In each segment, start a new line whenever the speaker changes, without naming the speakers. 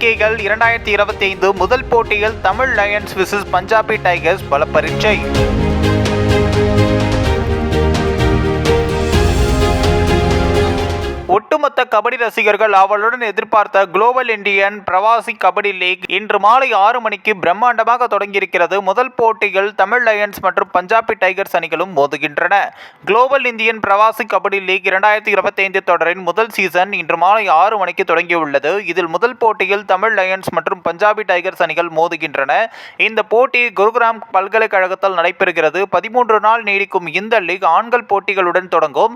எண்ணிக்கைகள் இரண்டாயிரத்தி இருபத்தி ஐந்து முதல் போட்டியில் Tamil Lions versus Punjabi Tigers பல பரீட்சை ஒட்டுமொத்த கபடி ரசிகர்கள் அவளுடன் எதிர்பார்த்த Global Indian Pravasi Kabaddi League இன்று மாலை ஆறு மணிக்கு பிரம்மாண்டமாக தொடங்கியிருக்கிறது. முதல் போட்டிகள் தமிழ் லயன்ஸ் மற்றும் பஞ்சாபி டைகர்ஸ் அணிகளும் மோதுகின்றன. Global Indian Pravasi Kabaddi League இரண்டாயிரத்தி இருபத்தைந்து தொடரின் முதல் சீசன் இன்று மாலை ஆறு மணிக்கு தொடங்கியுள்ளது. இதில் முதல் போட்டியில் தமிழ் லயன்ஸ் மற்றும் பஞ்சாபி டைகர்ஸ் அணிகள் மோதுகின்றன. இந்த போட்டி குருகிராம் பல்கலைக்கழகத்தில் நடைபெறுகிறது. பதிமூன்று நாள் நீடிக்கும் இந்த லீக் ஆண்கள் போட்டிகளுடன் தொடங்கும்.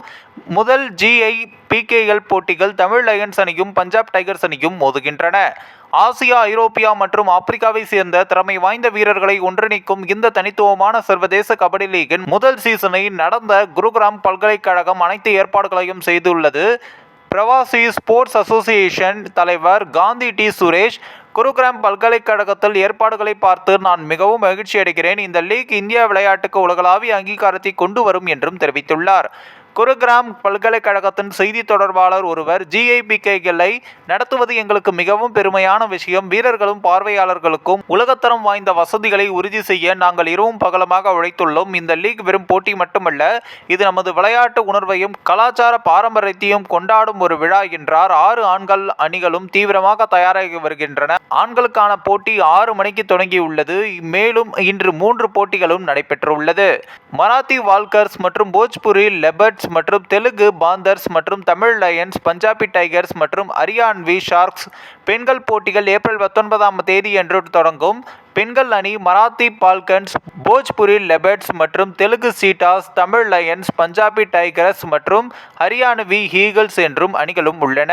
முதல் ஜிஐ பிகேஎல் போட்டிகள் தமிழ் லயன்ஸ் அணியும் பஞ்சாப் டைகர்ஸ் அணியும் மோதுகின்றன. ஆசியா ஐரோப்பியா மற்றும் ஆப்பிரிக்காவை சேர்ந்த திறமை வாய்ந்த வீரர்களை ஒன்றிணைக்கும் இந்த தனித்துவமான சர்வதேச கபடி லீகின் முதல் சீசனை நடந்த குருகிராம் பல்கலைக்கழகம் அனைத்து ஏற்பாடுகளையும் செய்துள்ளது. பிரவாசி ஸ்போர்ட்ஸ் அசோசியேஷன் தலைவர் காந்தி டி. சுரேஷ் குருகிராம் பல்கலைக்கழகத்தில் ஏற்பாடுகளை பார்த்து நான் மிகவும் மகிழ்ச்சி அடைகிறேன் இந்த லீக் இந்திய விளையாட்டுக்கு உலகளாவிய அங்கீகாரத்தை கொண்டு வரும் என்றும் தெரிவித்துள்ளார். குருகிராம் பல்கலைக்கழகத்தின் செய்தி தொடர்பாளர் ஒருவர் ஜிஐபிகேகளை நடத்துவது எங்களுக்கு மிகவும் பெருமையான விஷயம். வீரர்களும் பார்வையாளர்களுக்கும் உலகத்தரம் வாய்ந்த வசதிகளை உறுதி செய்ய நாங்கள் இரவும் பகலமாக உழைத்துள்ளோம். இந்த லீக் வெறும் போட்டி மட்டுமல்ல இது நமது விளையாட்டு உணர்வையும் கலாச்சார பாரம்பரியத்தையும் கொண்டாடும் ஒரு விழா என்றார். ஆறு ஆண்கள் அணிகளும் தீவிரமாக தயாராகி வருகின்றன. ஆண்களுக்கான போட்டி ஆறு மணிக்கு தொடங்கியுள்ளது. மேலும் இன்று மூன்று போட்டிகளும் நடைபெற்றுள்ளது. மராத்தி வால்கர்ஸ் மற்றும் போஜ்புரி லெபர்ட்ஸ் மற்றும் தெலுங்கு பாந்தர்ஸ் மற்றும் தமிழ் லயன்ஸ் பஞ்சாபி டைகர்ஸ் மற்றும் அரியான்வி ஷார்க்ஸ் பெண்கள் போட்டிகள் ஏப்ரல் பத்தொன்பதாம் தேதியன்று தொடங்கும். பெண்கள் அணி மராத்தி பால்கன்ஸ் போஜ்புரி லெபர்ட்ஸ் மற்றும் Telugu Cheetahs Tamil Lions Punjabi Tigers மற்றும் ஹரியானவி ஹீகல்ஸ் என்றும் அணிகளும் உள்ளன.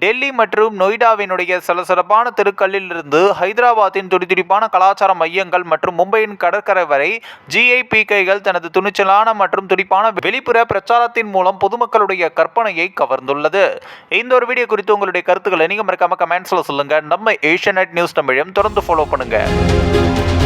டெல்லி மற்றும் நொய்டாவினுடைய சலசலப்பான தெருக்களிலிருந்து ஹைதராபாத்தின் துடிதுடிப்பான கலாச்சார மையங்கள் மற்றும் மும்பையின் கடற்கரை வரை ஜிஐபிகைகள் தனது துணிச்சலான மற்றும் துடிப்பான வெளிப்புற பிரச்சாரத்தின் மூலம் பொதுமக்களுடைய கற்பனையை கவர்ந்துள்ளது. இந்த ஒரு வீடியோ குறித்து உங்களுடைய கருத்துக்களை நீங்கள் மறக்காம கமெண்ட்ஸில் சொல்லுங்கள் நம்ம ஏஷியநெட் நியூஸ் தமிழையும் தொடர்ந்து ஃபாலோ பண்ணுங்கள் thank you